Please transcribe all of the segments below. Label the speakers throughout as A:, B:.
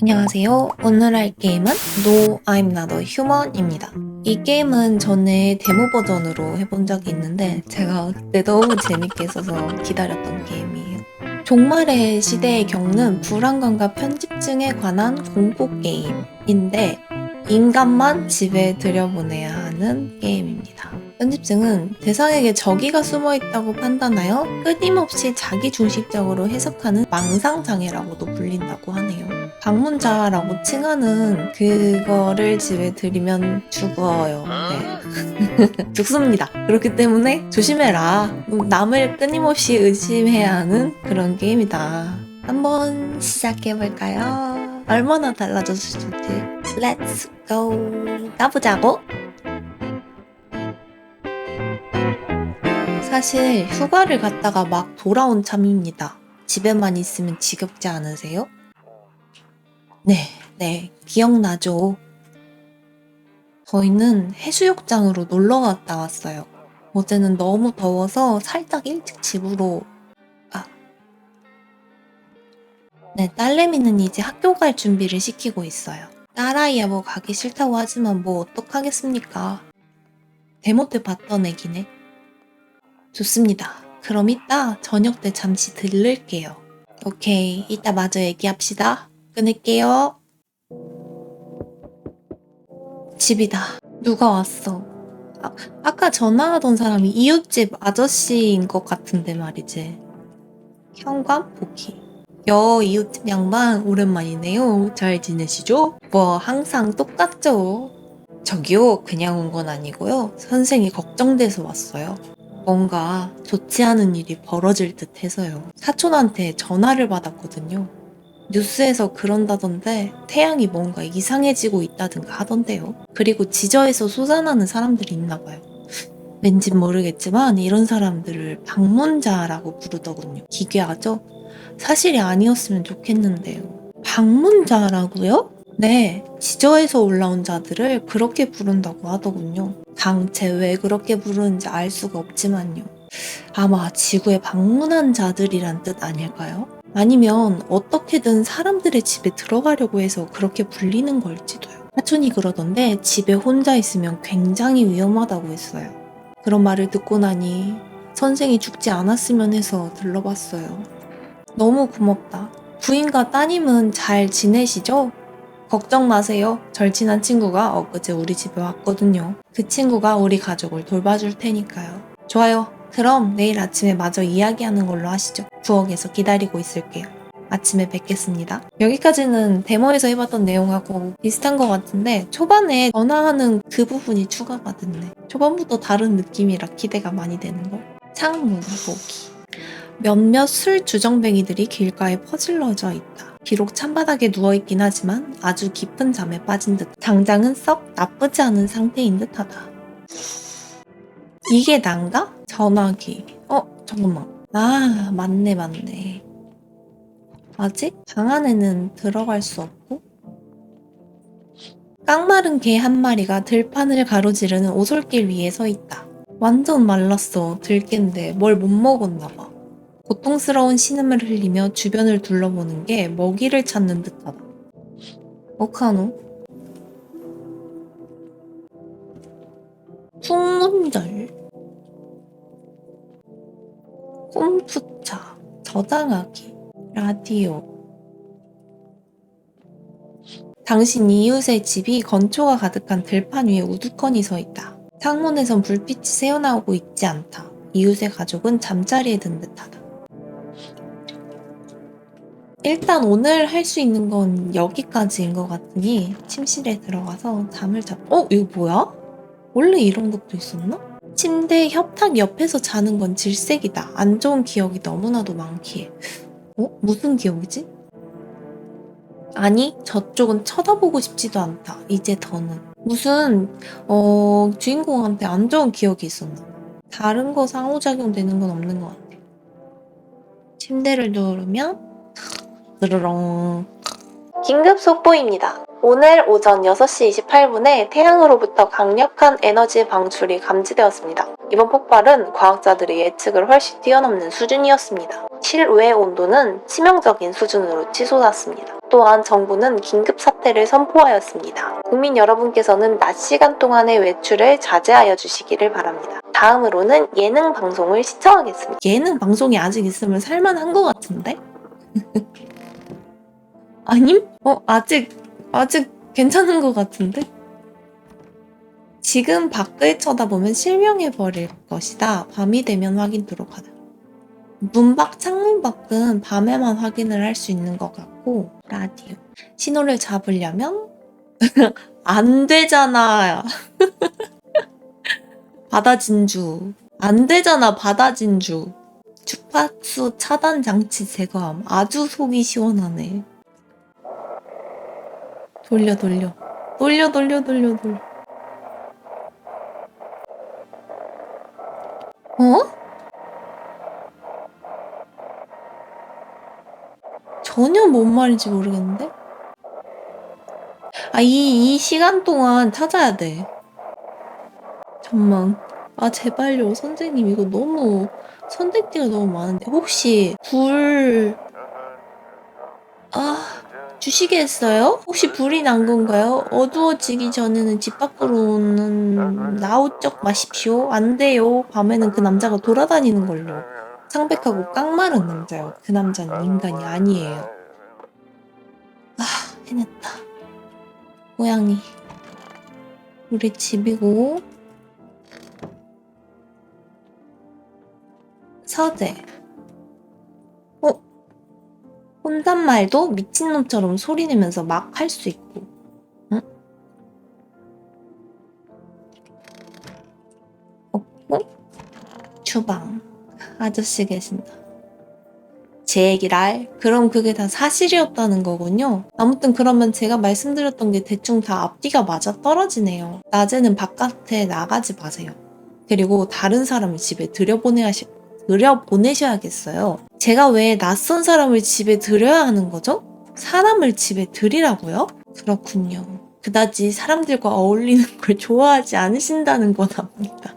A: 안녕하세요. 오늘 할 게임은 No, I'm Not a Human입니다. 이 게임은 전에 데모 버전으로 해본 적이 있는데 제가 그때 너무 재밌게 써서 기다렸던 게임이에요. 종말의 시대에 겪는 불안감과 편집증에 관한 공포 게임인데 인간만 집에 들여보내야 하는 게임입니다. 편집증은 대상에게 적이가 숨어 있다고 판단하여 끊임없이 자기 중심적으로 해석하는 망상장애라고도 불린다고 하네요. 방문자라고 칭하는 그거를 집에 들이면 죽어요. 네. 죽습니다. 그렇기 때문에 조심해라. 남을 끊임없이 의심해야 하는 그런 게임이다. 한번 시작해볼까요? 얼마나 달라졌을지. Let's go. 가보자고. 사실 휴가를 갔다가 막 돌아온 참입니다. 집에만 있으면 지겹지 않으세요? 네, 네, 기억나죠. 저희는 해수욕장으로 놀러 갔다 왔어요. 어제는 너무 더워서 살짝 일찍 집으로, 아. 네, 딸내미는 이제 학교 갈 준비를 시키고 있어요. 딸아이야 뭐 가기 싫다고 하지만 뭐 어떡하겠습니까. 때 봤던 애기네. 좋습니다. 그럼 이따 저녁 때 잠시 들를게요. 오케이, 이따 마저 얘기합시다. 끊을게요. 집이다. 누가 왔어? 아, 아까 전화하던 사람이 이웃집 아저씨인 것 같은데 말이지. 현관 보기. 여 이웃집 양반 오랜만이네요. 잘 지내시죠? 뭐 항상 똑같죠. 저기요, 그냥 온 건 아니고요. 선생이 걱정돼서 왔어요. 뭔가 좋지 않은 일이 벌어질 듯 해서요. 사촌한테 전화를 받았거든요. 뉴스에서 그런다던데 태양이 뭔가 이상해지고 있다든가 하던데요. 그리고 지저에서 솟아나는 사람들이 있나 봐요. 왠지 모르겠지만 이런 사람들을 방문자라고 부르더군요. 기괴하죠? 사실이 아니었으면 좋겠는데요. 방문자라고요? 네, 지저에서 올라온 자들을 그렇게 부른다고 하더군요. 당체 왜 그렇게 부르는지 알 수가 없지만요. 아마 지구에 방문한 자들이란 뜻 아닐까요? 아니면 어떻게든 사람들의 집에 들어가려고 해서 그렇게 불리는 걸지도요. 사촌이 그러던데 집에 혼자 있으면 굉장히 위험하다고 했어요. 그런 말을 듣고 나니 선생이 죽지 않았으면 해서 들러봤어요. 너무 고맙다. 부인과 따님은 잘 지내시죠? 걱정 마세요. 절친한 친구가 엊그제 우리 집에 왔거든요. 그 친구가 우리 가족을 돌봐줄 테니까요. 좋아요. 그럼 내일 아침에 마저 이야기하는 걸로 하시죠. 부엌에서 기다리고 있을게요. 아침에 뵙겠습니다. 여기까지는 데모에서 해봤던 내용하고 비슷한 것 같은데 초반에 전화하는 그 부분이 추가가 됐네. 초반부터 다른 느낌이라 기대가 많이 되는 거. 창문 보기. 몇몇 술 주정뱅이들이 길가에 퍼질러져 있다. 비록 찬바닥에 누워있긴 하지만 아주 깊은 잠에 빠진 듯 당장은 썩 나쁘지 않은 상태인 듯하다. 이게 난가? 전화기. 어, 잠깐만. 아, 맞네, 맞네. 아직 방 안에는 들어갈 수 없고 깡마른 개 한 마리가 들판을 가로지르는 오솔길 위에 서 있다. 완전 말랐어. 들깬데 뭘 못 먹었나 봐. 고통스러운 신음을 흘리며 주변을 둘러보는 게 먹이를 찾는 듯하다. 어카노? 풍문절 콤푸차 저장하기 라디오 당신 이웃의 집이 건초가 가득한 들판 위에 우두커니 서 있다. 창문에선 불빛이 새어나오고 있지 않다. 이웃의 가족은 잠자리에 든 듯하다. 일단 오늘 할 수 있는 건 여기까지인 것 같으니 침실에 들어가서 잠을 잡. 어 이거 뭐야? 원래 이런 것도 있었나? 침대 협탁 옆에서 자는 건 질색이다. 안 좋은 기억이 너무나도 많기에. 어? 무슨 기억이지? 아니, 저쪽은 쳐다보고 싶지도 않다. 이제 더는. 무슨, 어, 주인공한테 안 좋은 기억이 있었나? 다른 거 상호작용 되는 건 없는 것 같아. 침대를 누르면, 드르렁. 긴급 속보입니다. 오늘 오전 6시 28분에 태양으로부터 강력한 에너지 방출이 감지되었습니다. 이번 폭발은 과학자들의 예측을 훨씬 뛰어넘는 수준이었습니다. 실외 온도는 치명적인 수준으로 치솟았습니다. 또한 정부는 긴급 사태를 선포하였습니다. 국민 여러분께서는 낮 시간 동안의 외출을 자제하여 주시기를 바랍니다. 다음으로는 예능 방송을 시청하겠습니다. 예능 방송이 아직 있으면 살만한 것 같은데? 아님? 어, 아직, 아직 괜찮은 것 같은데? 지금 밖을 쳐다보면 실명해버릴 것이다. 밤이 되면 확인토록 하다. 문 밖, 창문 밖은 밤에만 확인을 할 수 있는 것 같고, 라디오. 신호를 잡으려면? 안 되잖아. 바다 진주. 안 되잖아, 바다 진주. 주파수 차단 장치 제거함. 아주 속이 시원하네. 돌려, 돌려. 돌려, 돌려, 돌려, 돌려. 어? 전혀 뭔 말인지 모르겠는데? 아, 이, 이 시간 동안 찾아야 돼. 잠만. 아, 제발요. 선생님, 이거 너무, 선택지가 너무 많은데. 혹시, 불, 아, 주시겠어요? 혹시 불이 난 건가요? 어두워지기 전에는 집 밖으로는 나오적 마십시오. 안 돼요. 밤에는 그 남자가 돌아다니는 걸요. 창백하고 깡마른 남자요. 그 남자는 인간이 아니에요. 아, 해냈다. 고양이. 우리 집이고, 서재. 어? 혼잣말도 미친놈처럼 소리내면서 막 할 수 있고. 응? 없고, 주방. 아저씨 계신다. 제 얘기랄? 그럼 그게 다 사실이었다는 거군요. 아무튼 그러면 제가 말씀드렸던 게 대충 다 앞뒤가 맞아 떨어지네요. 낮에는 바깥에 나가지 마세요. 그리고 다른 사람을 집에 들여보내야시, 들여보내셔야겠어요. 제가 왜 낯선 사람을 집에 들여야 하는 거죠? 사람을 집에 들이라고요? 그렇군요. 그다지 사람들과 어울리는 걸 좋아하지 않으신다는 거답니다.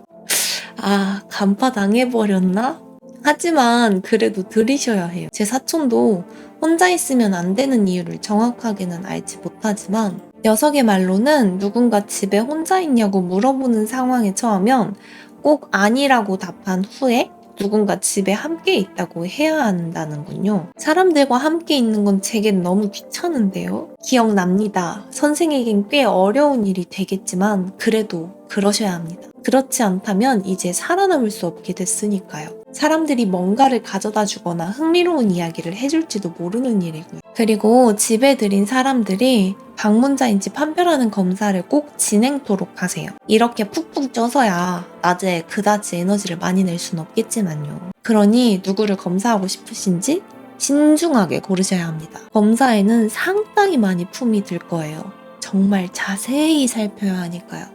A: 아, 간파 당해버렸나? 하지만 그래도 들이셔야 해요. 제 사촌도 혼자 있으면 안 되는 이유를 정확하게는 알지 못하지만 녀석의 말로는 누군가 집에 혼자 있냐고 물어보는 상황에 처하면 꼭 아니라고 답한 후에 누군가 집에 함께 있다고 해야 한다는군요. 사람들과 함께 있는 건 제겐 너무 귀찮은데요. 기억납니다. 선생에겐 꽤 어려운 일이 되겠지만 그래도 그러셔야 합니다. 그렇지 않다면 이제 살아남을 수 없게 됐으니까요. 사람들이 뭔가를 가져다 주거나 흥미로운 이야기를 해줄지도 모르는 일이고요. 그리고 집에 들인 사람들이 방문자인지 판별하는 검사를 꼭 진행토록 하세요. 이렇게 푹푹 쪄서야 낮에 그다지 에너지를 많이 낼 수는 없겠지만요. 그러니 누구를 검사하고 싶으신지 신중하게 고르셔야 합니다. 검사에는 상당히 많이 품이 들 거예요. 정말 자세히 살펴야 하니까요.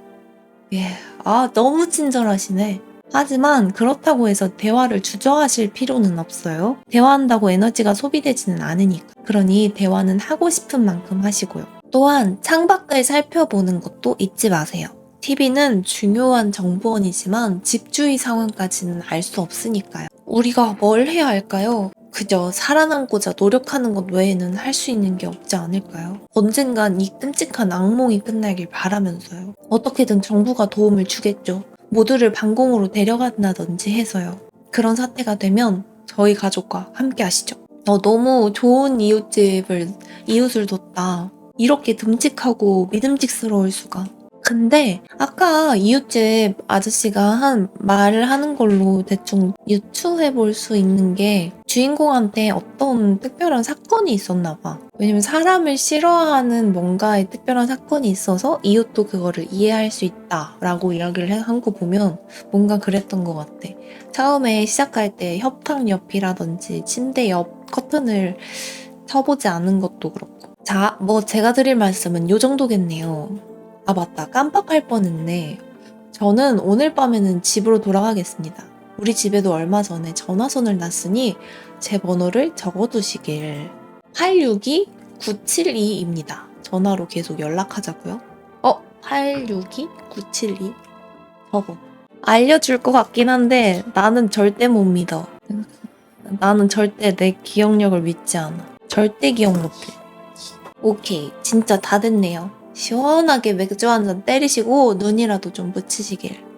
A: 예, 아, 너무 친절하시네. 하지만 그렇다고 해서 대화를 주저하실 필요는 없어요. 대화한다고 에너지가 소비되지는 않으니까. 그러니 대화는 하고 싶은 만큼 하시고요. 또한 창밖을 살펴보는 것도 잊지 마세요. TV는 중요한 정보원이지만 집주의 상황까지는 알 수 없으니까요. 우리가 뭘 해야 할까요? 그저 살아남고자 노력하는 것 외에는 할 수 있는 게 없지 않을까요? 언젠간 이 끔찍한 악몽이 끝나길 바라면서요. 어떻게든 정부가 도움을 주겠죠. 모두를 방공으로 데려간다든지 해서요. 그런 사태가 되면 저희 가족과 함께 하시죠. 어, 너무 좋은 이웃집을, 이웃을 뒀다. 이렇게 듬직하고 믿음직스러울 수가. 근데 아까 이웃집 아저씨가 한 말을 하는 걸로 대충 유추해 볼 수 있는 게 주인공한테 어떤 특별한 사건이 있었나 봐. 왜냐면 사람을 싫어하는 뭔가의 특별한 사건이 있어서 이웃도 그거를 이해할 수 있다라고 이야기를 한 거 보면 뭔가 그랬던 것 같아. 처음에 시작할 때 협탁 옆이라든지 침대 옆 커튼을 쳐보지 않은 것도 그렇고. 자, 뭐 제가 드릴 말씀은 요 정도겠네요. 아, 맞다. 깜빡할 뻔 했네. 저는 오늘 밤에는 집으로 돌아가겠습니다. 우리 집에도 얼마 전에 전화선을 놨으니 제 번호를 적어두시길. 862-972입니다. 전화로 계속 연락하자고요. 어? 862-972? 저거. 알려줄 것 같긴 한데 나는 절대 못 믿어. 나는 절대 내 기억력을 믿지 않아. 절대 기억 못해. 오케이. 진짜 다 됐네요. 시원하게 맥주 한 잔 때리시고 눈이라도 좀 붙이시길.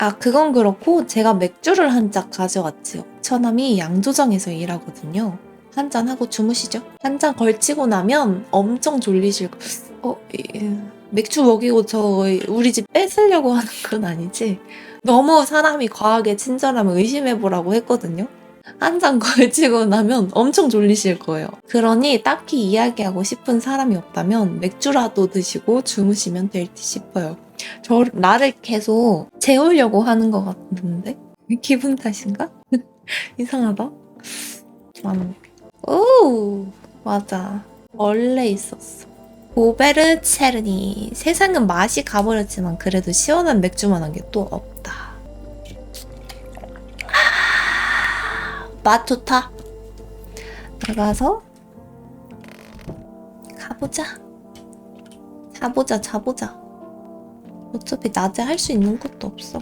A: 아, 그건 그렇고 제가 맥주를 한짝 가져왔지요. 처남이 양조장에서 일하거든요. 한 잔 하고 주무시죠. 한 잔 걸치고 나면 엄청 졸리실 거. 어, 이, 맥주 먹이고 저 우리 집 뺏으려고 하는 건 아니지? 너무 사람이 과하게 친절하면 의심해보라고 했거든요. 한 잔 걸치고 나면 엄청 졸리실 거예요. 그러니 딱히 이야기하고 싶은 사람이 없다면 맥주라도 드시고 주무시면 될 듯 싶어요. 저 나를 계속 재우려고 하는 것 같은데 기분 탓인가? 이상하다. 음. 오 맞아 원래 있었어. 보베르 체르니 세상은 맛이 가버렸지만 그래도 시원한 맥주만한 게 또 없다. 아, 맛 좋다. 들어가서 가보자. 자보자 자보자. 어차피 낮에 할 수 있는 것도 없어.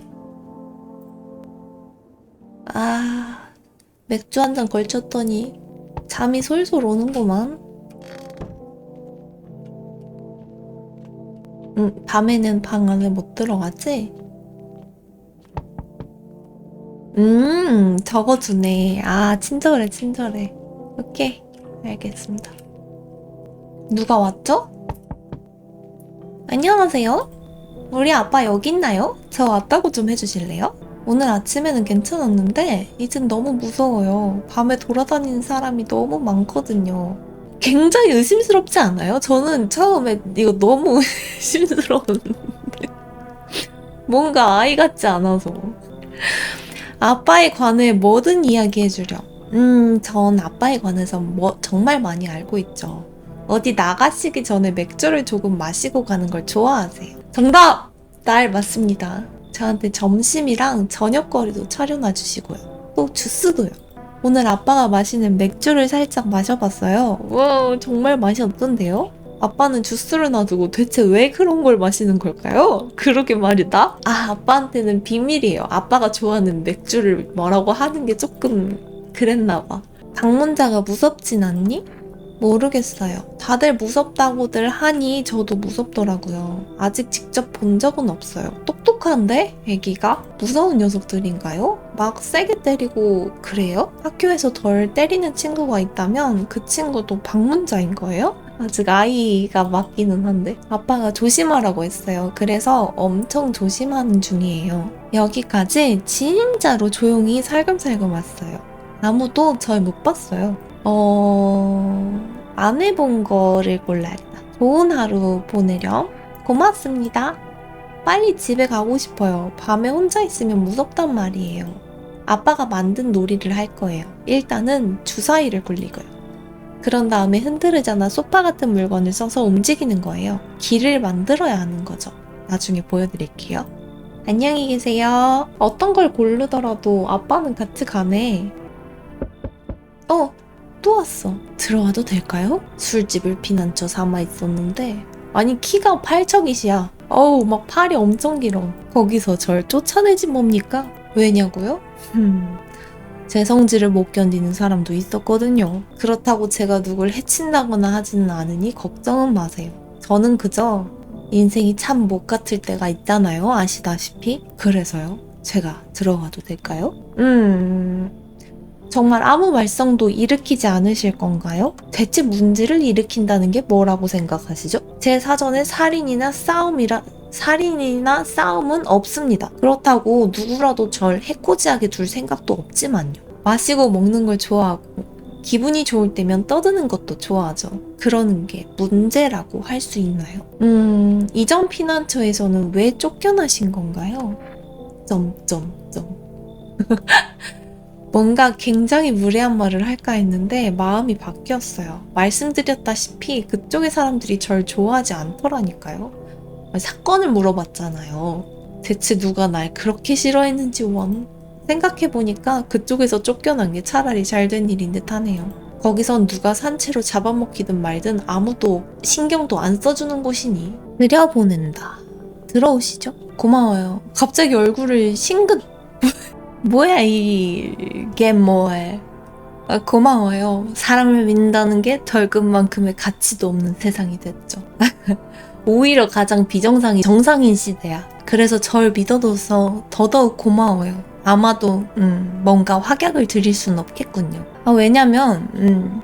A: 아, 맥주 한 잔 걸쳤더니 잠이 솔솔 오는구만. 음, 밤에는 방 안에 못 들어가지? 음, 적어주네. 아, 친절해, 친절해. 오케이, 알겠습니다. 누가 왔죠? 안녕하세요. 우리 아빠 여기 있나요? 저 왔다고 좀 해주실래요? 오늘 아침에는 괜찮았는데 이젠 너무 무서워요. 밤에 돌아다니는 사람이 너무 많거든요. 굉장히 의심스럽지 않아요? 저는 처음에 이거 너무 의심스러웠는데 뭔가 아이 같지 않아서 아빠에 관해 뭐든 이야기해주렴. 음, 전 아빠에 관해서 뭐 정말 많이 알고 있죠. 어디 나가시기 전에 맥주를 조금 마시고 가는 걸 좋아하세요. 정답! 날 맞습니다. 저한테 점심이랑 저녁거리도 차려놔 주시고요. 또 주스도요. 오늘 아빠가 마시는 맥주를 살짝 마셔봤어요. 와, 정말 맛이 어떤데요? 아빠는 주스를 놔두고 대체 왜 그런 걸 마시는 걸까요? 그러게 말이다. 아, 아빠한테는 비밀이에요. 아빠가 좋아하는 맥주를 뭐라고 하는 게 조금 그랬나 봐. 방문자가 무섭진 않니? 모르겠어요. 다들 무섭다고들 하니 저도 무섭더라고요. 아직 직접 본 적은 없어요. 똑똑한데? 애기가? 무서운 녀석들인가요? 막 세게 때리고 그래요? 학교에서 덜 때리는 친구가 있다면 그 친구도 방문자인 거예요? 아직 아이가 맞기는 한데 아빠가 조심하라고 했어요. 그래서 엄청 조심하는 중이에요. 여기까지 진짜로 조용히 살금살금 왔어요. 아무도 절 못 봤어요. 어... 안 해본 거를 골라야겠다. 좋은 하루 보내렴. 고맙습니다. 빨리 집에 가고 싶어요. 밤에 혼자 있으면 무섭단 말이에요. 아빠가 만든 놀이를 할 거예요. 일단은 주사위를 굴리고요. 그런 다음에 흔들으잖아 소파 같은 물건을 써서 움직이는 거예요. 길을 만들어야 하는 거죠. 나중에 보여드릴게요. 안녕히 계세요. 어떤 걸 고르더라도 아빠는 같이 가네. 어, 또 왔어. 들어와도 될까요? 술집을 피난처 삼아 있었는데 아니 키가 8척이시야. 어우 막 팔이 엄청 길어. 거기서 절 쫓아내지 뭡니까? 왜냐고요? 흠. 제 성질을 못 견디는 사람도 있었거든요. 그렇다고 제가 누굴 해친다거나 하지는 않으니 걱정은 마세요. 저는 그저 인생이 참 못 같을 때가 있잖아요. 아시다시피. 그래서요. 제가 들어가도 될까요? 음. 정말 아무 말썽도 일으키지 않으실 건가요? 대체 문제를 일으킨다는 게 뭐라고 생각하시죠? 제 사전에 살인이나 싸움이라 살인이나 싸움은 없습니다. 그렇다고 누구라도 절 해코지하게 둘 생각도 없지만요. 마시고 먹는 걸 좋아하고 기분이 좋을 때면 떠드는 것도 좋아하죠. 그러는 게 문제라고 할 수 있나요? 음, 이전 피난처에서는 왜 쫓겨나신 건가요? 점점점. 뭔가 굉장히 무례한 말을 할까 했는데 마음이 바뀌었어요. 말씀드렸다시피 그쪽의 사람들이 절 좋아하지 않더라니까요. 사건을 물어봤잖아요. 대체 누가 날 그렇게 싫어했는지 원. 생각해보니까 그쪽에서 쫓겨난 게 차라리 잘 된 일인 듯 하네요. 거기선 누가 산채로 잡아먹히든 말든 아무도 신경도 안 써주는 곳이니 들여보낸다. 들어오시죠? 고마워요. 갑자기 얼굴을 싱긋 뭐야 이게 뭐해 아, 고마워요. 사람을 믿는다는 게 덜금만큼의 가치도 없는 세상이 됐죠. 오히려 가장 비정상이 정상인 시대야. 그래서 절 믿어줘서 더더욱 고마워요. 아마도 음, 뭔가 확약을 드릴 수는 없겠군요. 아, 왜냐면 음,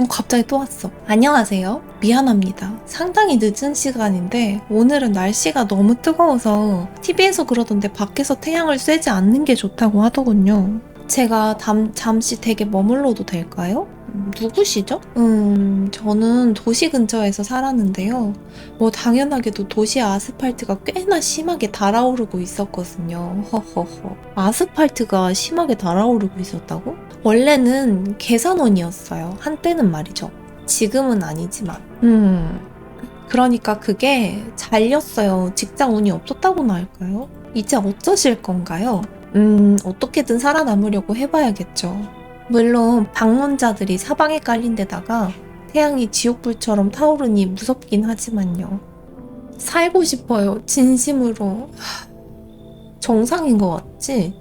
A: 어, 갑자기 또 왔어. 안녕하세요. 미안합니다. 상당히 늦은 시간인데 오늘은 날씨가 너무 뜨거워서 TV에서 그러던데 밖에서 태양을 쐬지 않는 게 좋다고 하더군요. 제가 담, 잠시 댁에 머물러도 될까요? 음, 누구시죠? 음, 저는 도시 근처에서 살았는데요. 뭐 당연하게도 도시 아스팔트가 꽤나 심하게 달아오르고 있었거든요. 허허허. 아스팔트가 심하게 달아오르고 있었다고? 원래는 계산원이었어요. 한때는 말이죠. 지금은 아니지만. 음. 그러니까 그게 잘렸어요. 직장 운이 없었다고나 할까요? 이제 어쩌실 건가요? 음, 어떻게든 살아남으려고 해봐야겠죠. 물론 방문자들이 사방에 깔린 데다가 태양이 지옥불처럼 타오르니 무섭긴 하지만요. 살고 싶어요. 진심으로. 하, 정상인 것 같지?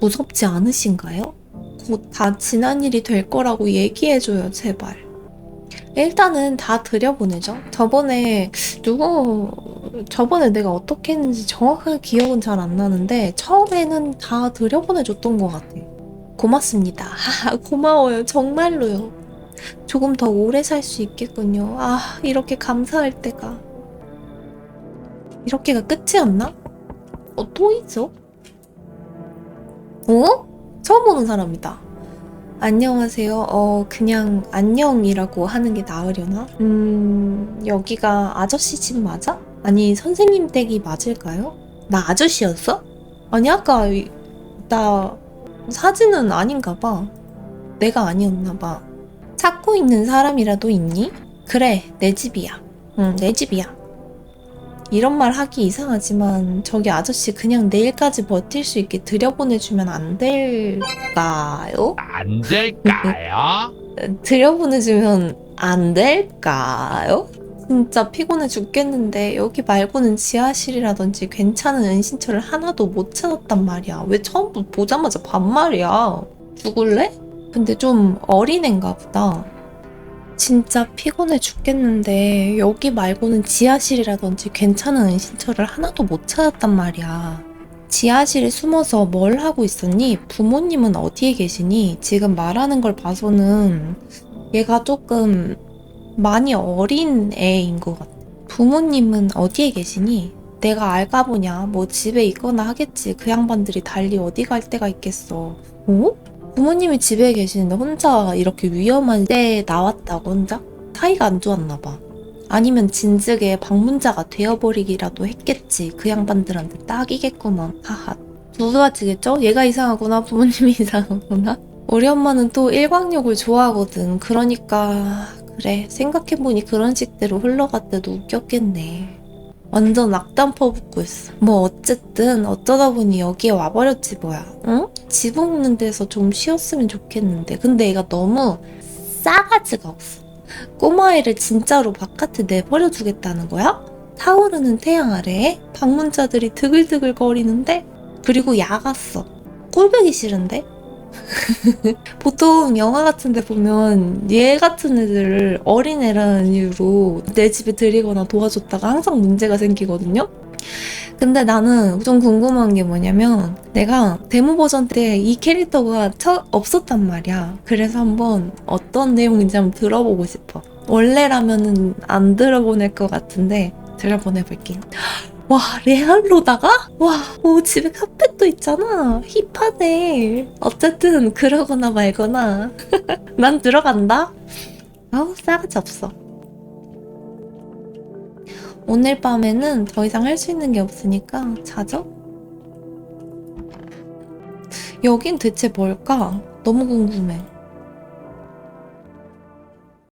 A: 무섭지 않으신가요? 곧 다 지난 일이 될 거라고 얘기해줘요, 제발. 일단은 다 들여보내죠. 저번에 누구 저번에 내가 어떻게 했는지 정확하게 기억은 잘 안 나는데 처음에는 다 들여보내줬던 것 같아. 고맙습니다. 하하, 고마워요. 정말로요. 조금 더 오래 살 수 있겠군요. 아, 이렇게 감사할 때가. 이렇게가 끝이었나? 어, 또 있어? 어? 처음 보는 사람이다. 안녕하세요. 어, 그냥 안녕이라고 하는 게 나으려나? 음, 여기가 아저씨 집 맞아? 아니, 선생님 댁이 맞을까요? 나 아저씨였어? 아니, 아까 이- 나 사진은 아닌가 봐. 내가 아니었나 봐. 찾고 있는 사람이라도 있니? 그래, 내 집이야. 응, 내 집이야. 이런 말 하기 이상하지만 저기 아저씨 그냥 내일까지 버틸 수 있게 들여보내주면 안 될까요?
B: 안 될까요?
A: 들여보내주면 안 될까요? 진짜 피곤해 죽겠는데 여기 말고는 지하실이라든지 괜찮은 은신처를 하나도 못 찾았단 말이야. 왜 처음 보자마자 반말이야? 죽을래? 근데 좀 어린애인가 보다. 진짜 피곤해 죽겠는데 여기 말고는 지하실이라든지 괜찮은 은신처를 하나도 못 찾았단 말이야. 지하실에 숨어서 뭘 하고 있었니? 부모님은 어디에 계시니? 지금 말하는 걸 봐서는 얘가 조금 많이 어린 애인 것 같아. 부모님은 어디에 계시니? 내가 알까 보냐. 뭐 집에 있거나 하겠지. 그 양반들이 달리 어디 갈 데가 있겠어. 어? 부모님이 집에 계시는데 혼자 이렇게 위험한 때에 나왔다고 혼자? 사이가 안 좋았나 봐. 아니면 진즉에 방문자가 되어버리기라도 했겠지. 그 양반들한테 딱이겠구만. 하하. 두 가지겠죠? 얘가 이상하구나. 부모님이 이상하구나. 우리 엄마는 또 일광욕을 좋아하거든. 그러니까 그래 생각해보니 그런 식대로 흘러갔대도 웃겼겠네. 완전 악담 퍼붓고 있어. 뭐 어쨌든 어쩌다 보니 여기에 와버렸지 뭐야. 응? 집 없는 데서 좀 쉬었으면 좋겠는데. 근데 얘가 너무 싸가지가 없어. 꼬마애를 진짜로 바깥에 내버려 두겠다는 거야? 타오르는 태양 아래에 방문자들이 드글드글 거리는데 그리고 야갔어. 꼴보기 싫은데? 보통 영화 같은 데 보면 얘 같은 애들을 어린애라는 이유로 내 집에 들이거나 도와줬다가 항상 문제가 생기거든요? 근데 나는 좀 궁금한 게 뭐냐면 내가 데모 버전 때 이 캐릭터가 처, 없었단 말이야. 그래서 한번 어떤 내용인지 한번 들어보고 싶어. 원래라면은 안 들어보낼 것 같은데 들어보내볼게. 와 레알로다가? 와 오, 집에 카펫도 있잖아 힙하네 어쨌든 그러거나 말거나 난 들어간다 아우 싸가지 없어 오늘 밤에는 더 이상 할 수 있는 게 없으니까 자죠? 여긴 대체 뭘까? 너무 궁금해